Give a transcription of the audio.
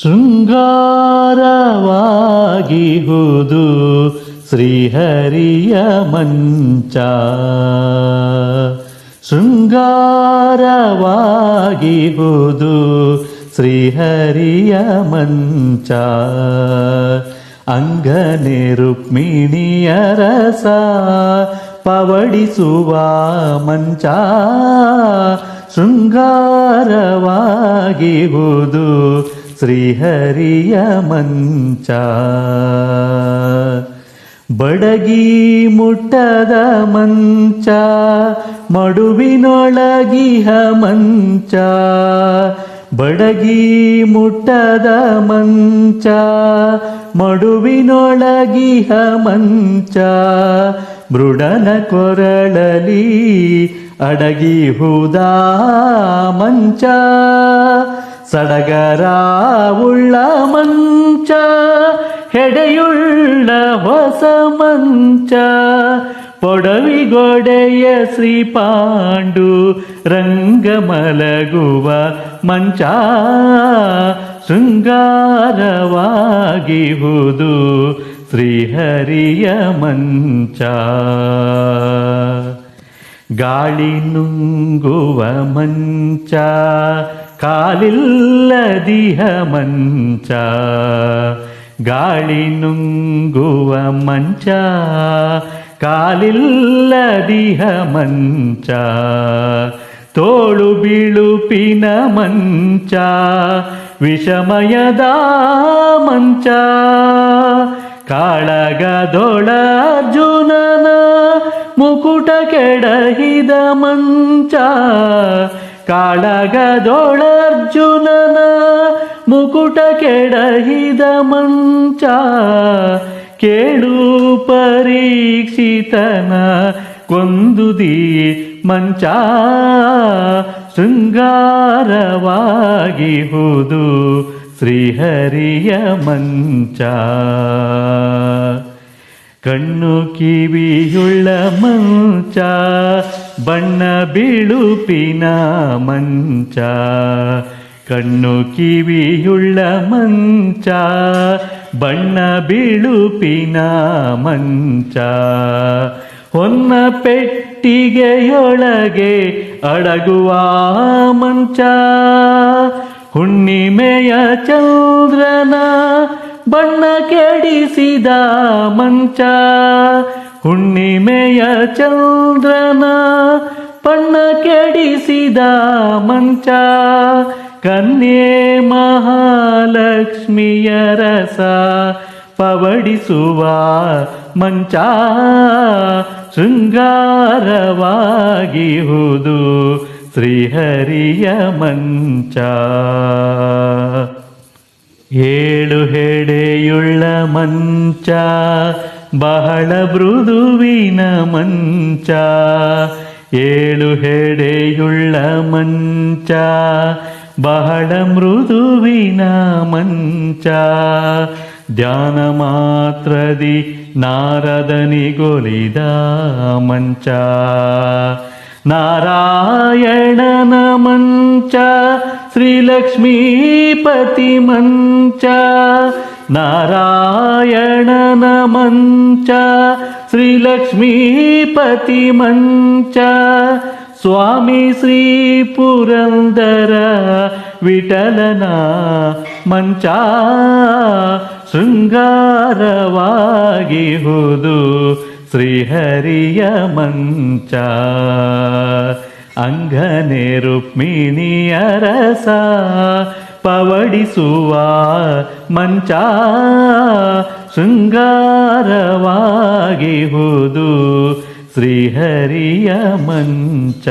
ಶೃಂಗಾರವಾಗಿಹುದು ಶ್ರೀಹರಿಯ ಮಂಚ. ಶೃಂಗಾರವಾಗಿಹುದು ಶ್ರೀಹರಿಯ ಮಂಚ. ಅಂಗನೆ ರುಕ್ಮಿಣಿಯ ರಸ ಪವಡಿಸುವ ಮಂಚ. ಶೃಂಗಾರವಾಗಿಹುದು ಶ್ರೀಹರಿಯ ಮಂಚ. ಬಡಗಿ ಮುಟ್ಟದ ಮಂಚ ಮಡುವಿನೊಳಗಿಹ ಮಂಚ. ಬಡಗಿ ಮುಟ್ಟದ ಮಂಚ ಮಡುವಿನೊಳಗಿಹ ಮಂಚ. ಮೃಡನ ಕೊರಳಲಿ ಅಡಗಿಹುದ ಮಂಚ, ಸಡಗರ ಉಳ್ಳ ಮಂಚ, ಹೆಡೆಯುಳ್ಳ ಹೊಸ ಮಂಚ, ಪೊಡವಿಗೊಡೆಯ ಶ್ರೀ ಪಾಂಡು ರಂಗ ಮಲಗುವ ಮಂಚ, ಶೃಂಗಾರವಾಗಿಹುದು ಶ್ರೀಹರಿಯ ಮಂಚ. ಗಾಳಿ ನುಂಗುವ ಮಂಚ, ಕಾಲಿಲ್ಲದಿಹ ಮಂಚ. ಗಾಳಿ ನುಂಗುವ ಮಂಚ, ಕಾಲಿಲ್ಲದಿಹ ಮಂಚ. ತೋಳು ಬಿಳುಪಿನ ಮಂಚ, ವಿಷಮಯದ ಮಂಚ. ಕಾಳಗದೊಳ ಅರ್ಜುನನ ಮುಕುಟ ಕೆಡಹಿದ ಮಂಚ. ಕಾಳಗದೊಳ ಅರ್ಜುನನ ಮುಕುಟ ಕೆಡಹಿದ ಮಂಚ. ಕೇಳು ಪರೀಕ್ಷಿತನ ಕೊಂದುದಿ ಮಂಚ. ಶೃಂಗಾರವಾಗಿಹುದು ಶ್ರೀಹರಿಯ ಮಂಚ. ಕಣ್ಣು ಕಿವಿಯುಳ್ಳ ಮಂಚ, ಬಣ್ಣ ಬಿಳುಪಿನ ಮಂಚ. ಕಣ್ಣು ಕಿವಿಯುಳ್ಳ ಮಂಚ, ಬಣ್ಣ ಬಿಳುಪಿನ ಮಂಚ. ಹೊನ್ನ ಪೆಟ್ಟಿಗೆಯೊಳಗೆ ಅಡಗುವ ಮಂಚ. ಹುಣ್ಣಿಮೆಯ ಚಂದ್ರನ ಬಣ್ಣ ಕೆಡಿಸಿದ ಮಂಚ. ಹುಣ್ಣಿಮೆಯ ಚಂದ್ರನ ಬಣ್ಣ ಕೆಡಿಸಿದ ಮಂಚ. ಕನ್ಯೆ ಮಹಾಲಕ್ಷ್ಮಿಯ ರಸ ಪವಡಿಸುವ ಮಂಚ. ಶೃಂಗಾರವಾಗಿಹುದು ಶ್ರೀಹರಿಯ ಮಂಚ. ಏಳು ಹೆಡೆಯುಳ್ಳ ಮಂಚ, ಬಹಳ ಮೃದುವಿನ ಮಂಚ. ಏಳು ಹೆಡೆಯುಳ್ಳ ಮಂಚ, ಬಹಳ ಮೃದುವಿನ ಮಂಚ. ಧ್ಯಾನ ಮಾತ್ರದಿ ನಾರದನಿಗೊಲಿದ ಮಂಚ. ನಾರಾಯಣನ ಮಂಚ ಶ್ರೀಲಕ್ಷ್ಮೀಪತಿ ಮಂಚ ನಾರಾಯಣನ ಮಂಚ ಶ್ರೀಲಕ್ಷ್ಮೀಪತಿ ಮಂಚ. ಸ್ವಾಮಿ ಶ್ರೀ ಪುರಂದರ ವಿಠಲನ ಮಂಚ ಶೃಂಗಾರವಾಗಿಹುದು. ಶ್ರೀಹರಿಯ ಮಂಚ. ಅಂಗನೆ ರುಕ್ಮಿಣಿಯ ರಸ ಪವಡಿಸುವ ಮಂಚ. ಶೃಂಗಾರವಾಗಿಹುದು ಶ್ರೀಹರಿಯ ಮಂಚ.